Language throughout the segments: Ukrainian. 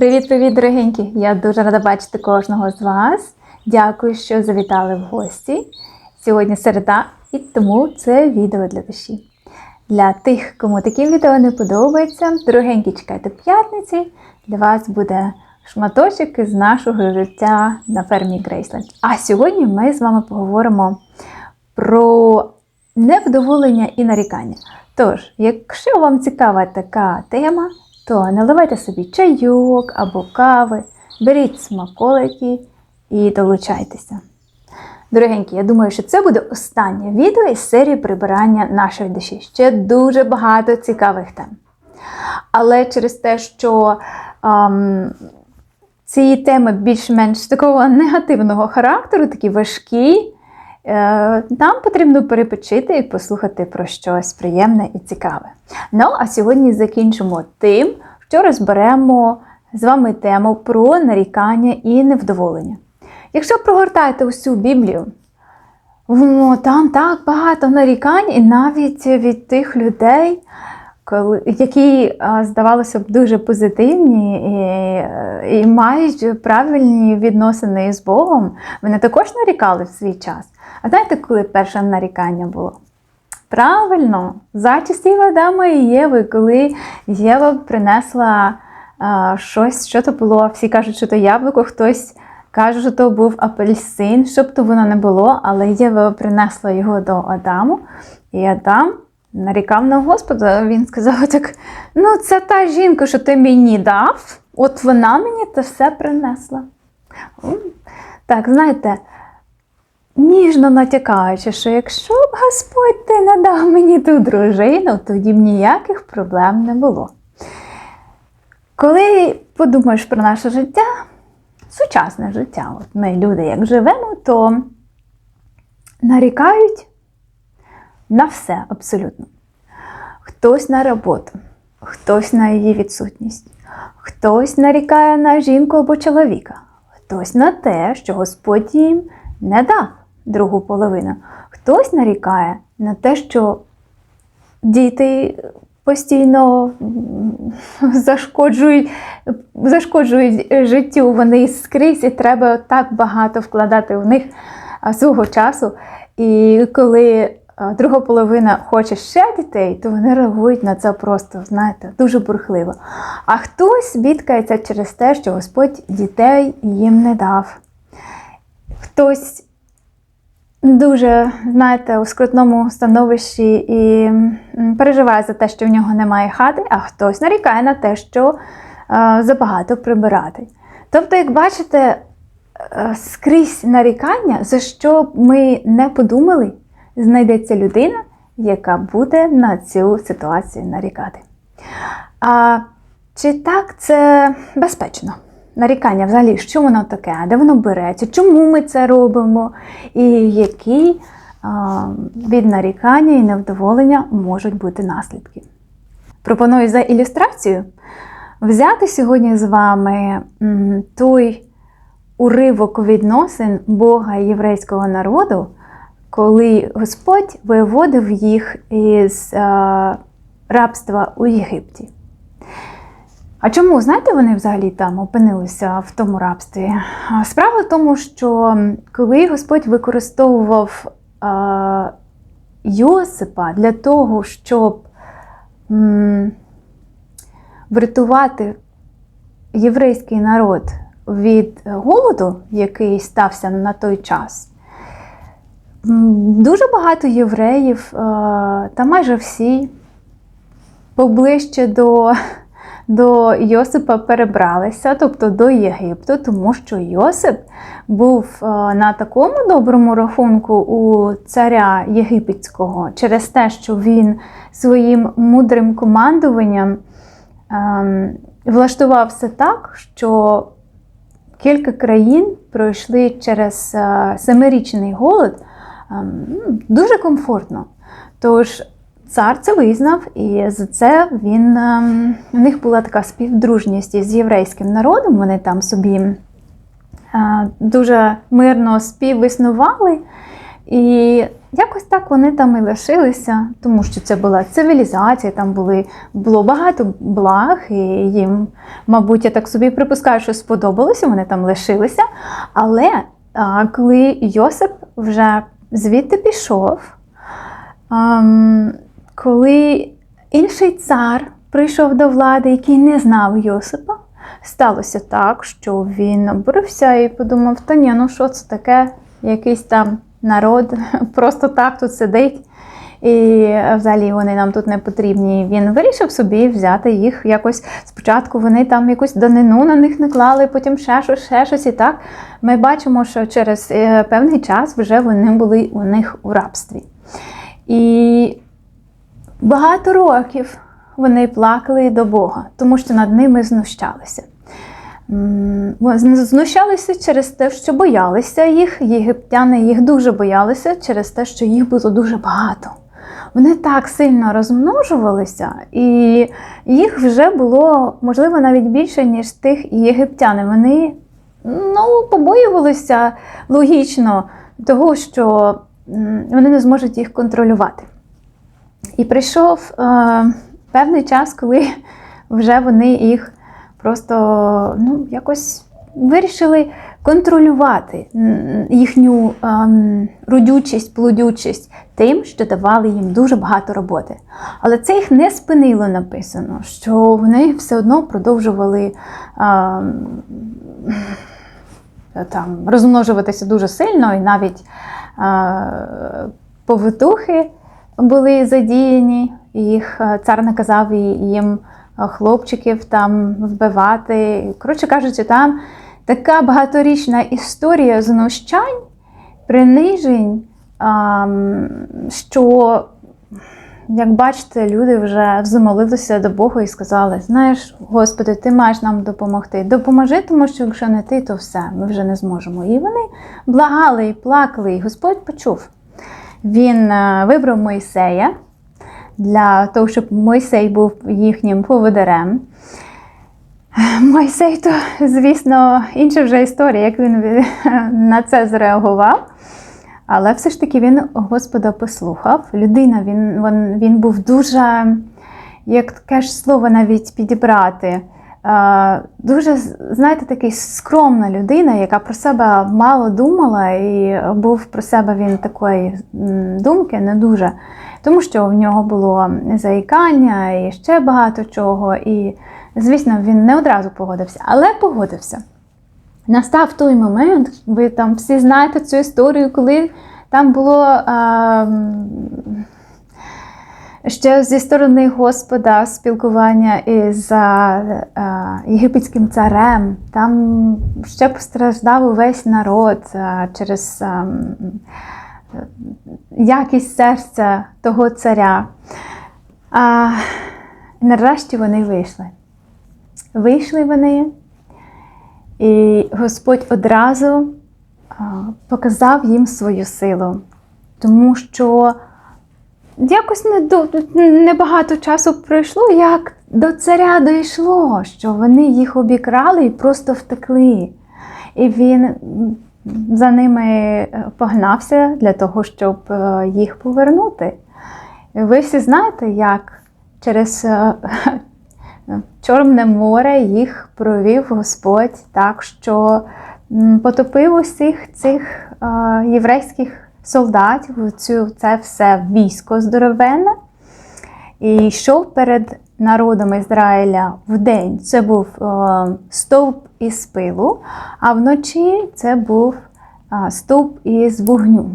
Привіт-привіт, дорогенькі! Я дуже рада бачити кожного з вас. Дякую, що завітали в гості. Сьогодні середа, і тому це відео для душі. Для тих, кому такі відео не подобаються, дорогенькі, чекайте п'ятниці. Для вас буде шматочок із нашого життя на фермі Грейсленд. А сьогодні ми з вами поговоримо про невдоволення і нарікання. Тож, якщо вам цікава така тема, то наливайте собі чайок або кави, беріть смаколики і долучайтеся. Дорогенькі, я думаю, що це буде останнє відео із серії прибирання нашої душі. Ще дуже багато цікавих тем. Але через те, що ем, ці теми більш-менш такого негативного характеру, такі важкі, нам потрібно перепочити і послухати про щось приємне і цікаве. Ну, а сьогодні закінчимо тим, що розберемо з вами тему про нарікання і невдоволення. Якщо прогортаєте усю Біблію, там так багато нарікань, і навіть від тих людей, які, здавалося б, дуже позитивні і, і мають правильні відносини з Богом, вони також нарікали в свій час. А знаєте, коли перше нарікання було? Правильно, за Адама і Єви, коли Єва принесла а, щось, що то було, всі кажуть, що то яблуко, хтось каже, що то був апельсин, щоб то воно не було, але Єва принесла його до Адаму, і Адам нарікав на Господа. Він сказав так: ну, це та жінка, що ти мені дав, от вона мені це все принесла. Так, знаєте, ніжно натякаючи, що якщо б Господь ти не дав мені ту дружину, тоді б ніяких проблем не було. Коли подумаєш про наше життя, сучасне життя, от ми люди як живемо, то нарікають на все абсолютно. Хтось на роботу, хтось на її відсутність, хтось нарікає на жінку або чоловіка, хтось на те, що Господь їм не дав другу половину, хтось нарікає на те, що діти постійно зашкоджують, зашкоджують життю, вони скрізь, і треба так багато вкладати в них свого часу. І коли друга половина хоче ще дітей, то вони реагують на це просто, знаєте, дуже бурхливо. А хтось бідкається через те, що Господь дітей їм не дав. Хтось дуже, знаєте, у скрутному становищі і переживає за те, що в нього немає хати, а хтось нарікає на те, що е, забагато прибирати. Тобто, як бачите, е, скрізь нарікання, за що ми не подумали, знайдеться людина, яка буде на цю ситуацію нарікати. А чи так це безпечно? Нарікання взагалі, що воно таке, де воно береться, чому ми це робимо, і які від нарікання і невдоволення можуть бути наслідки. Пропоную за ілюстрацію взяти сьогодні з вами той уривок відносин Бога єврейського народу, коли Господь виводив їх із рабства у Єгипті. А чому, знаєте, вони взагалі там опинилися в тому рабстві? Справа в тому, що коли Господь використовував а, Йосипа для того, щоб м, врятувати єврейський народ від голоду, який стався на той час, дуже багато євреїв, а, та майже всі, поближче до до Йосипа перебралися, тобто до Єгипту, тому що Йосип був е, на такому доброму рахунку у царя єгипетського через те, що він своїм мудрим командуванням ем, влаштував так, що кілька країн пройшли через е, семирічний голод ем, ну, дуже комфортно. Тож Цар це визнав, і за це він ем, у них була така співдружність із єврейським народом. Вони там собі е, дуже мирно співіснували. І якось так вони там і лишилися, тому що це була цивілізація, там були, було багато благ, і їм, мабуть, я так собі припускаю, що сподобалося, вони там лишилися. Але а, коли Йосип вже звідти пішов, ам, коли інший цар прийшов до влади, який не знав Йосипа, сталося так, що він обурився і подумав: та ні, ну що це таке? Якийсь там народ просто так тут сидить. І взагалі вони нам тут не потрібні. Він вирішив собі взяти їх якось. Спочатку вони там якусь данину на них наклали, потім ще щось, ще щось. І так ми бачимо, що через е, певний час вже вони були у них у рабстві. І багато років вони плакали до Бога, тому що над ними знущалися. Знущалися через те, що боялися їх. Єгиптяни їх дуже боялися через те, що їх було дуже багато. Вони так сильно розмножувалися, і їх вже було можливо навіть більше, ніж тих єгиптян. Вони ну, побоювалися логічно того, що вони не зможуть їх контролювати. І прийшов е, певний час, коли вже вони їх просто ну, якось вирішили контролювати їхню ем, родючість, плодючість тим, що давали їм дуже багато роботи. Але це їх не спинило написано, що вони все одно продовжували ем, там, розмножуватися дуже сильно, і навіть е, повитухи були задіяні, їх е, цар наказав їм е, хлопчиків там вбивати. Коротше кажучи, там така багаторічна історія знущань, принижень, що, як бачите, люди вже взмолилися до Бога і сказали: знаєш, Господи, ти маєш нам допомогти. Допоможи, тому що якщо не ти, то все, ми вже не зможемо. І вони благали і плакали, і Господь почув. Він е, вибрав Мойсея для того, щоб Мойсей був їхнім поводарем. Мойсей, то, звісно, інша вже історія, як він на це зреагував. Але все ж таки він Господа послухав. Людина, він, він, він був дуже, як таке ж слово навіть підібрати. Е, Дуже, знаєте, такий скромна людина, яка про себе мало думала, і був про себе він такої думки не дуже. Тому що в нього було заїкання і ще багато чого. І, звісно, він не одразу погодився, але погодився. Настав той момент, ви там всі знаєте цю історію, коли там було а, м, ще зі сторони Господа спілкування із а, єгипетським царем. Там ще постраждав увесь народ а, через а, якість серця того царя. А, нарешті вони вийшли. Вийшли вони. І Господь одразу показав їм свою силу, тому що якось небагато часу пройшло, як до царя дійшло, що вони їх обікрали і просто втекли. І він за ними е, погнався для того, щоб е, їх повернути. Ви всі знаєте, як через е, Чорне море їх провів Господь так, що потопив усіх цих єврейських солдатів, цю, це все військо здоровенне, і йшов перед народом Ізраїля в день. Це був е, стовп із пилу, а вночі це був е, стовп із вогню.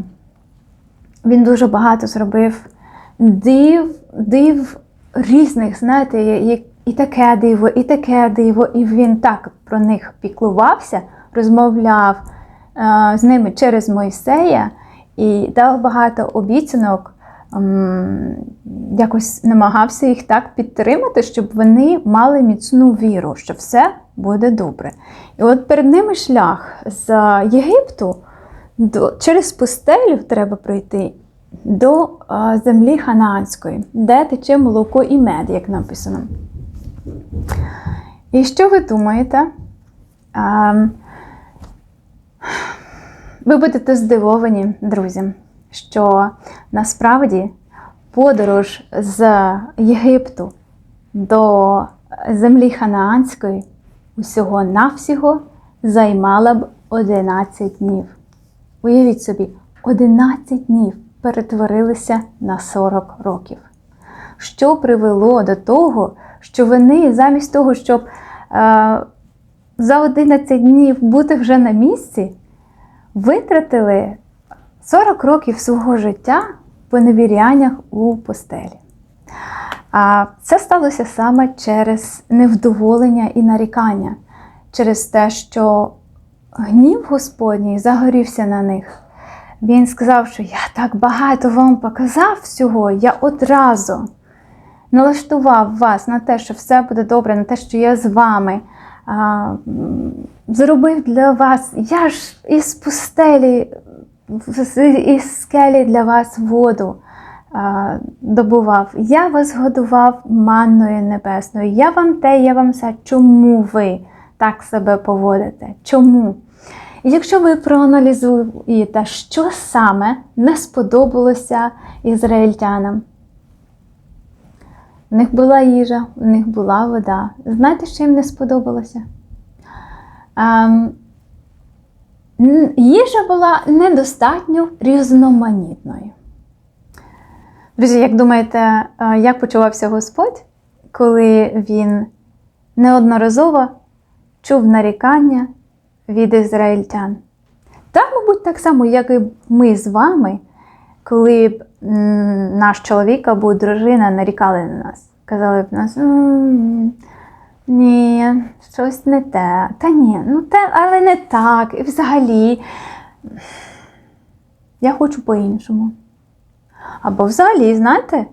Він дуже багато зробив див, див різних, знаєте, і таке диво, і таке диво, і він так про них піклувався, розмовляв е, з ними через Мойсея і дав багато обіцянок, якось намагався їх так підтримати, щоб вони мали міцну віру, що все буде добре. І от перед ними шлях з Єгипту до, через пустелю треба пройти до землі Ханаанської, де тече молоко і мед, як написано. І що ви думаєте? Ви будете здивовані, друзі, що насправді подорож з Єгипту до землі Ханаанської усього-навсього займала б 11 днів. Уявіть собі, 11 днів перетворилися на 40 років. Що привело до того, що вони замість того, щоб е, за 11 днів бути вже на місці, витратили 40 років свого життя по невіряннях у постелі. А це сталося саме через невдоволення і нарікання, через те, що гнів Господній загорівся на них. Він сказав, що я так багато вам показав всього, я одразу налаштував вас на те, що все буде добре, на те, що я з вами. Зробив для вас, я ж із пустелі, із скелі для вас воду добував. Я вас годував манною небесною. Я вам те, я вам все. Чому ви так себе поводите? Чому? І якщо ви проаналізуєте, що саме не сподобалося ізраїльтянам, в них була їжа, в них була вода. Знаєте, що їм не сподобалося? Ем, їжа була недостатньо різноманітною. Друзі, як думаєте, е, як почувався Господь, коли він неодноразово чув нарікання від ізраїльтян? Та, мабуть, так само, як і ми з вами, коли б наш чоловік або дружина нарікали на нас. Казали б нас, ні, щось не те. Та ні, ну те, але не так. І взагалі, я хочу по-іншому. Або взагалі, знаєте,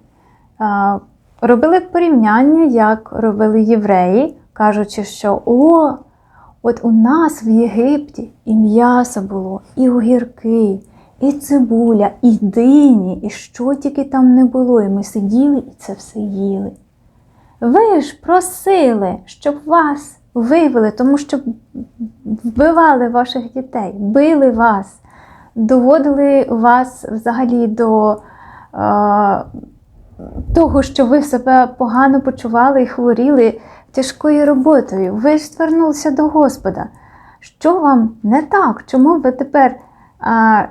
робили порівняння, як робили євреї, кажучи, що о, от у нас в Єгипті і м'ясо було, і огірки, і цибуля, і дині, і що тільки там не було. І ми сиділи і це все їли. Ви ж просили, щоб вас вивели, тому що вбивали ваших дітей, били вас, доводили вас взагалі до е, того, що ви себе погано почували і хворіли тяжкою роботою. Ви ж звернулися до Господа. Що вам не так? Чому ви тепер а,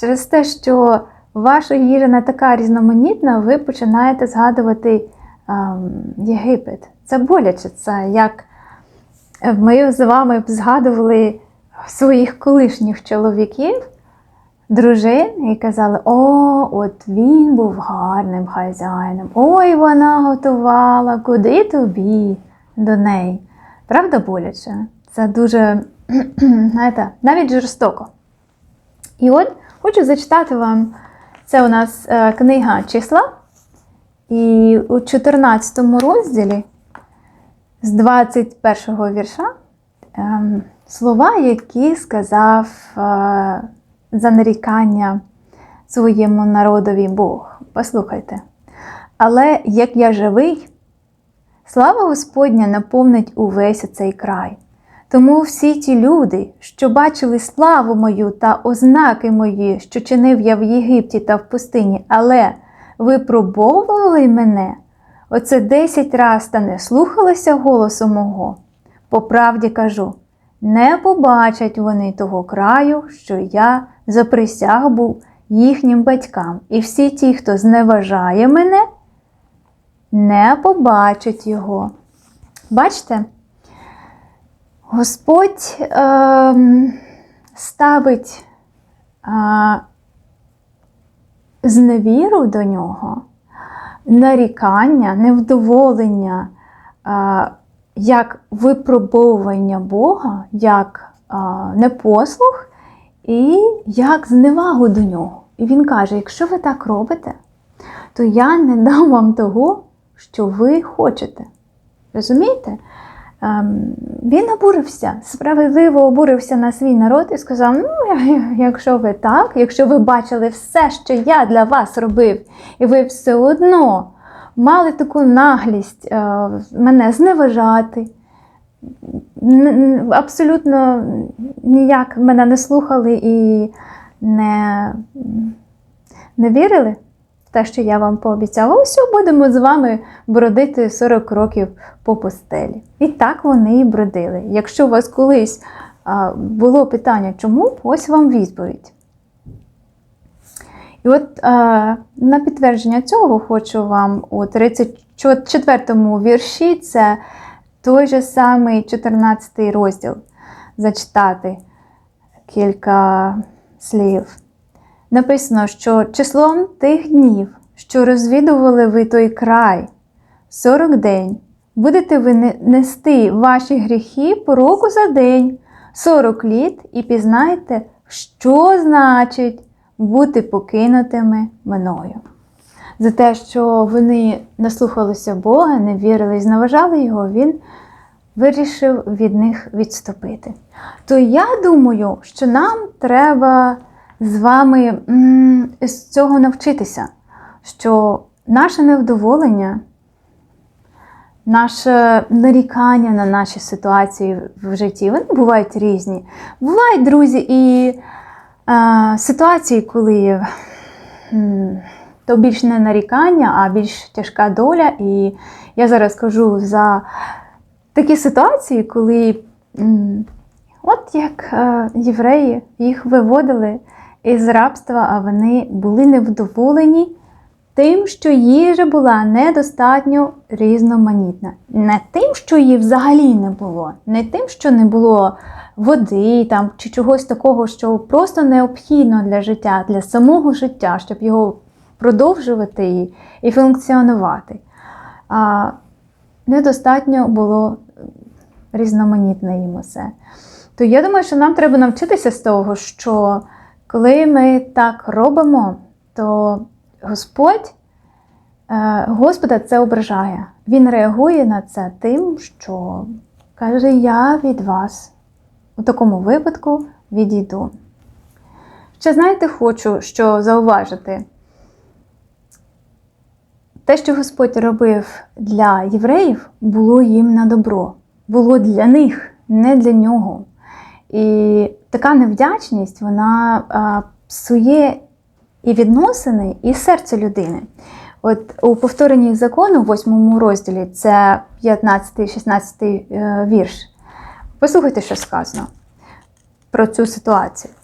через те, що ваша їжа не така різноманітна, ви починаєте згадувати а, Єгипет? Це боляче, це як ми з вами б згадували своїх колишніх чоловіків, дружин, і казали: О, от він був гарним хазяїном, ой, вона готувала, куди тобі до неї. Правда, боляче? Це дуже, знаєте, навіть жорстоко. І от хочу зачитати вам, це у нас е, книга числа, і у 14 розділі з 21 го вірша ем, слова, які сказав е, за нарікання своєму народові Бог. Послухайте. Але як я живий, слава Господня наповнить увесь цей край. Тому всі ті люди, що бачили славу мою та ознаки мої, що чинив я в Єгипті та в пустині, але випробовували мене, оце десять раз та не слухалися голосу мого. По правді кажу, не побачать вони того краю, що я заприсяг був їхнім батькам, і всі ті, хто зневажає мене, не побачать його. Бачите? Господь ем, ставить е, зневіру до нього, нарікання, невдоволення, е, як випробовування Бога, як е, непослух і як зневагу до нього. І він каже: якщо ви так робите, то я не дам вам того, що ви хочете. Розумієте? Ем, він обурився, справедливо обурився на свій народ і сказав: ну, якщо ви так, якщо ви бачили все, що я для вас робив, і ви все одно мали таку наглість е, мене зневажати, абсолютно ніяк мене не слухали і не, не вірили те, що я вам пообіцяла? Ось будемо з вами бродити 40 років по пустелі. І так вони і бродили. Якщо у вас колись було питання, чому, ось вам відповідь. І от а, на підтвердження цього хочу вам у 34-му вірші, це той же самий 14 розділ, зачитати кілька слів. Написано, що числом тих днів, що розвідували ви той край, 40 день, будете ви нести ваші гріхи по року за день, 40 літ, і пізнаєте, що значить бути покинутими мною. За те, що вони наслухалися Бога, не вірили і зневажали його, він вирішив від них відступити. То я думаю, що нам треба з вами з цього навчитися, що наше невдоволення, наше нарікання на наші ситуації в житті, вони бувають різні. Бувають, друзі, і е, ситуації, коли то більш не нарікання, а більш тяжка доля. І я зараз кажу за такі ситуації, коли от як е, євреї їх виводили із рабства, а вони були невдоволені тим, що їжа була недостатньо різноманітна. Не тим, що її взагалі не було, не тим, що не було води там, чи чогось такого, що просто необхідно для життя, для самого життя, щоб його продовжувати і, і функціонувати. А недостатньо було різноманітне їм усе. То я думаю, що нам треба навчитися з того, що коли ми так робимо, то Господь, е, Господа це ображає. Він реагує на це тим, що каже: Я від вас у такому випадку відійду. Ще знаєте, хочу що зауважити. Те, що Господь робив для євреїв, було їм на добро, було для них, не для нього. І така невдячність, вона а, псує і відносини, і серце людини. От у повторенні закону, в восьмому розділі, це 15-16 е, вірш. Послухайте, що сказано про цю ситуацію.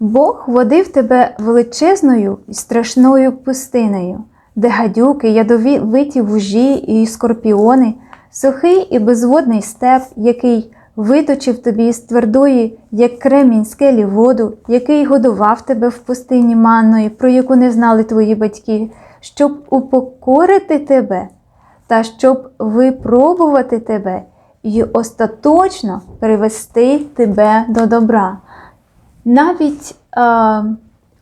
Бог водив тебе величезною і страшною пустинею, де гадюки, ядовиті вужі і скорпіони, сухий і безводний степ, який виточив тобі з твердої, як кремінь скелі воду, який годував тебе в пустині манною, про яку не знали твої батьки, щоб упокорити тебе та щоб випробувати тебе і остаточно привести тебе до добра. Навіть е,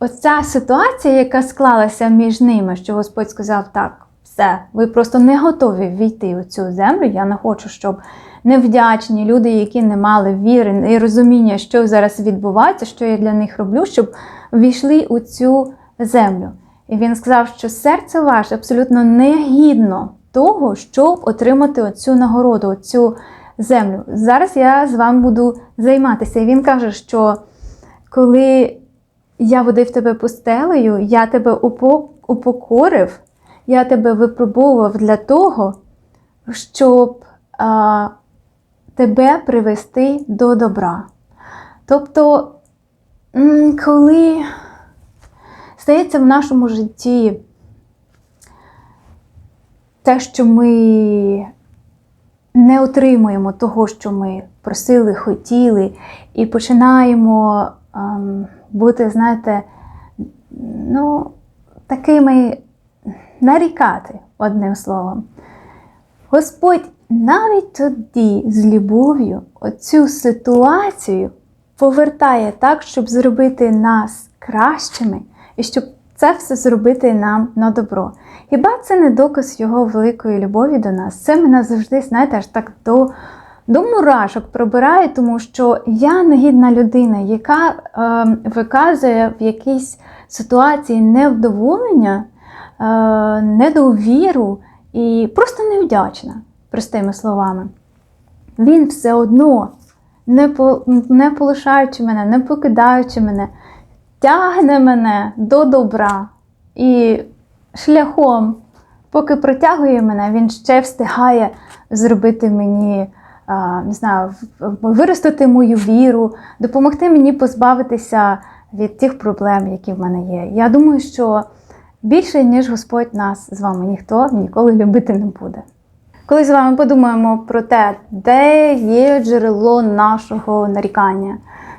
оця ситуація, яка склалася між ними, що Господь сказав, так, все, ви просто не готові війти у цю землю. Я не хочу, щоб невдячні люди, які не мали віри і розуміння, що зараз відбувається, що я для них роблю, щоб війшли у цю землю. І він сказав, що серце ваше абсолютно не гідно того, щоб отримати оцю нагороду, оцю землю. Зараз я з вами буду займатися. І він каже, що коли я водив тебе пустелею, я тебе упокорив, я тебе випробовував для того, щоб тебе привести до добра. Тобто, коли стається в нашому житті те, що ми не отримуємо того, що ми просили, хотіли, і починаємо ем, бути, знаєте, ну, такими нарікати, одним словом. Господь навіть тоді з любов'ю оцю ситуацію повертає так, щоб зробити нас кращими і щоб це все зробити нам на добро. Хіба це не доказ його великої любові до нас? Це мене завжди, знаєте, аж так до, до мурашок пробирає, тому що я негідна людина, яка е, виказує в якійсь ситуації невдоволення, е, недовіру і просто невдячна, простими словами. Він все одно, не, по, не полишаючи мене, не покидаючи мене, тягне мене до добра. і шляхом, поки протягує мене, він ще встигає зробити мені, не знаю, виростити мою віру, допомогти мені позбавитися від тих проблем, які в мене є. Я думаю, що більше, ніж Господь нас з вами ніхто ніколи любити не буде. Коли з вами подумаємо про те, де є джерело нашого нарікання,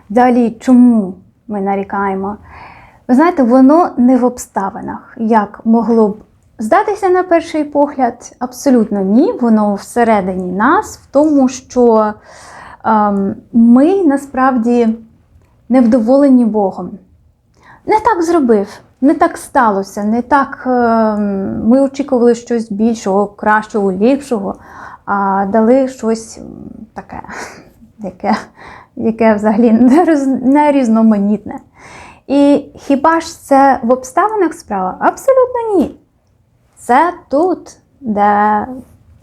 далі чому ми нарікаємо, ви знаєте, воно не в обставинах, як могло б здатися на перший погляд. Абсолютно ні. Воно всередині нас, в тому, що ем, ми насправді невдоволені Богом. Не так зробив, не так сталося, не так ем, ми очікували щось більшого, кращого, ліпшого, а дали щось таке, яке, яке взагалі не різноманітне. І хіба ж це в обставинах справа? Абсолютно ні. Це тут, де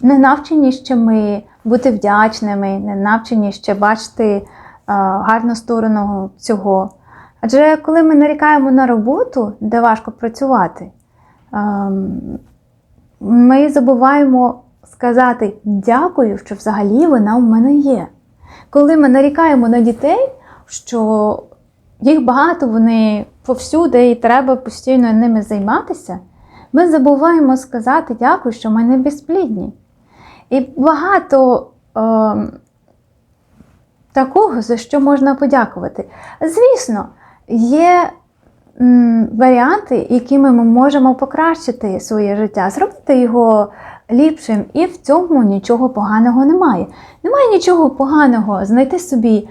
не навчені ще ми бути вдячними, не навчені ще бачити е, гарну сторону цього. Адже коли ми нарікаємо на роботу, де важко працювати, ем, ми забуваємо сказати дякую, що взагалі вона у мене є. Коли ми нарікаємо на дітей, що їх багато, вони повсюди і треба постійно ними займатися, ми забуваємо сказати дякую, що ми не безплідні. І багато ем, такого, за що можна подякувати. Звісно, є варіанти, якими ми можемо покращити своє життя, зробити його ліпшим, і в цьому нічого поганого немає. Немає нічого поганого знайти собі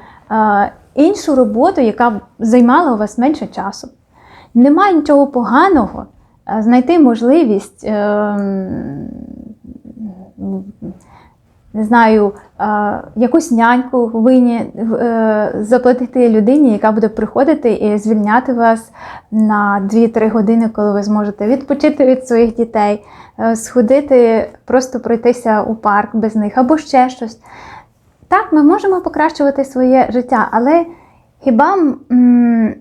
іншу роботу, яка б займала у вас менше часу. Немає нічого поганого знайти можливість. Не знаю, е, якусь няньку винні е, заплатити людині, яка буде приходити і звільняти вас на 2-3 години, коли ви зможете відпочити від своїх дітей, е, сходити, просто пройтися у парк без них або ще щось. Так, ми можемо покращувати своє життя, але хіба м,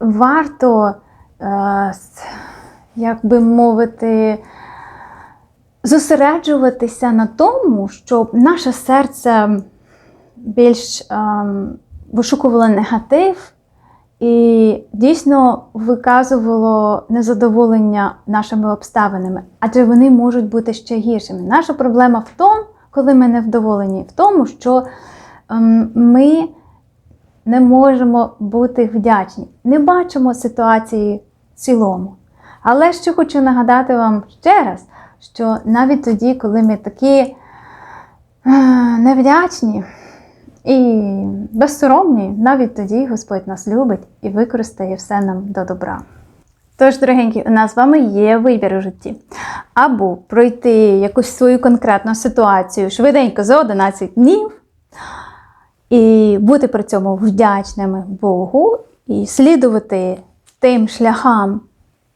варто, е, як би мовити, зосереджуватися на тому, щоб наше серце більш ем, вишукувало негатив і дійсно виказувало незадоволення нашими обставинами, адже вони можуть бути ще гіршими. Наша проблема в тому, коли ми невдоволені, в тому, що ем, ми не можемо бути вдячні, не бачимо ситуації в цілому. Але ще хочу нагадати вам ще раз, що навіть тоді, коли ми такі е, невдячні і безсоромні, навіть тоді Господь нас любить і використає все нам до добра. Тож, дорогенькі, у нас з вами є вибір у житті. Або пройти якусь свою конкретну ситуацію швиденько за 11 днів, і бути при цьому вдячними Богу, і слідувати тим шляхам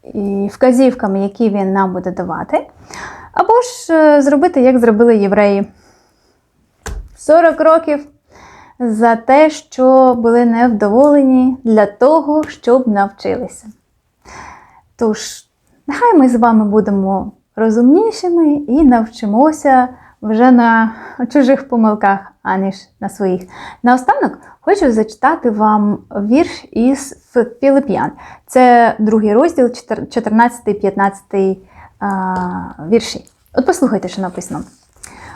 і вказівкам, які він нам буде давати. Або ж е, зробити, як зробили євреї. 40 років за те, що були невдоволені для того, щоб навчилися. Тож, нехай ми з вами будемо розумнішими і навчимося вже на чужих помилках, аніж на своїх. Наостанок хочу зачитати вам вірш із Філип'ян. Це другий розділ, 14-15 вірші. От послухайте, що написано.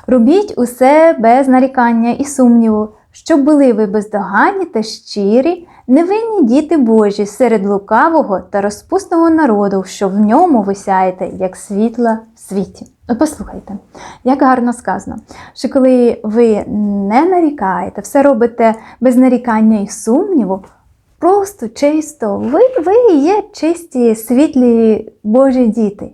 Робіть усе без нарікання і сумніву, щоб були ви бездоганні та щирі, невинні діти Божі серед лукавого та розпусного народу, що в ньому ви сяєте, як світла в світі. От послухайте, як гарно сказано, що коли ви не нарікаєте, все робите без нарікання і сумніву, просто чисто, ви, ви є чисті, світлі Божі діти.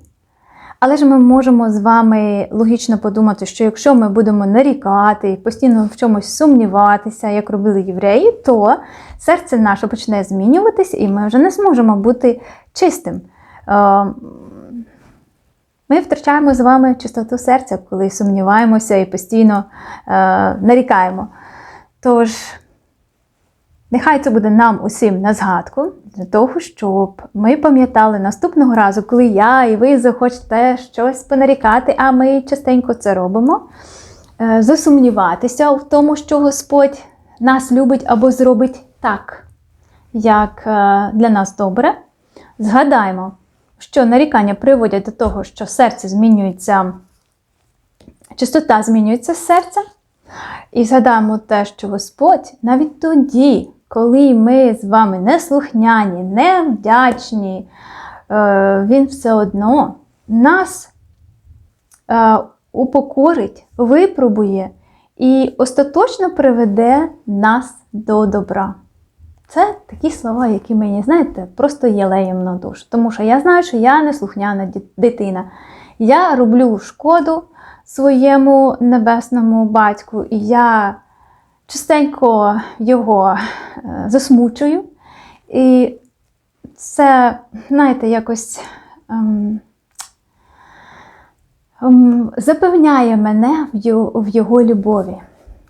Але ж ми можемо з вами логічно подумати, що якщо ми будемо нарікати, постійно в чомусь сумніватися, як робили євреї, то серце наше почне змінюватися, і ми вже не зможемо бути чистим. Ми втрачаємо з вами чистоту серця, коли сумніваємося і постійно е, нарікаємо. Тож, нехай це буде нам усім на згадку. для того, щоб ми пам'ятали наступного разу, коли я і ви захочете щось понарікати, а ми частенько це робимо, е, засумніватися в тому, що Господь нас любить або зробить так, як е, для нас добре. Згадаємо, що нарікання приводять до того, що серце змінюється, чистота змінюється з серця. І згадаємо те, що Господь навіть тоді, коли ми з вами неслухняні, невдячні, е, Він все одно нас е, упокорить, випробує і остаточно приведе нас до добра. Це такі слова, які мені, знаєте, просто є леєм на душу. Тому що я знаю, що я неслухняна ді- дитина. Я роблю шкоду своєму небесному батьку, і я частенько його е, засмучую. І це, знаєте, якось ем, ем, запевняє мене в його любові.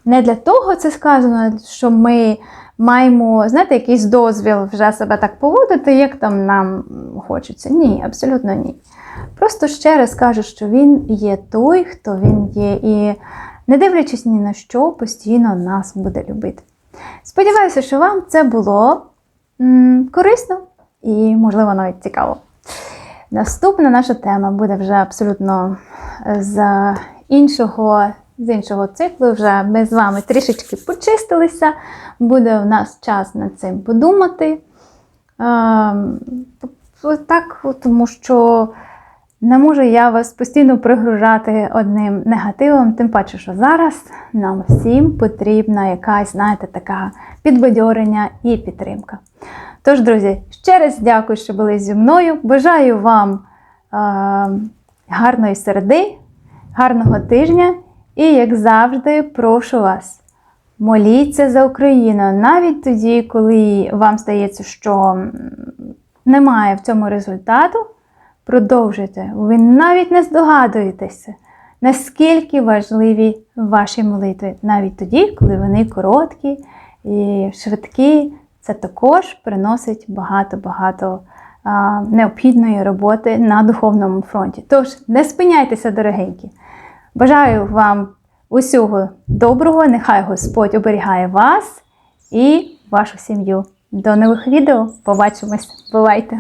Не для того це сказано, що ми маємо, знаєте, якийсь дозвіл вже себе так поводити, як там нам хочеться. Ні, абсолютно ні. Просто ще раз кажу, що він є той, хто він є, і не дивлячись ні на що, постійно нас буде любити. Сподіваюся, що вам це було корисно і, можливо, навіть цікаво. Наступна наша тема буде вже абсолютно з іншого, з іншого циклу. Вже ми з вами трішечки почистилися. Буде в нас час над цим подумати. Ем, Так, тому що не можу я вас постійно пригружати одним негативом, тим паче, що зараз нам всім потрібна якась, знаєте, така підбадьорення і підтримка. Тож, друзі, ще раз дякую, що були зі мною. Бажаю вам е, гарної середи, гарного тижня і, як завжди, прошу вас. Моліться за Україну навіть тоді, коли вам здається, що немає в цьому результату. Продовжуйте. Ви навіть не здогадуєтеся, наскільки важливі ваші молитви, навіть тоді, коли вони короткі і швидкі. Це також приносить багато-багато необхідної роботи на духовному фронті. Тож не спиняйтеся, дорогенькі. Бажаю вам усього доброго. Нехай Господь оберігає вас і вашу сім'ю. До нових відео. Побачимось. Бувайте!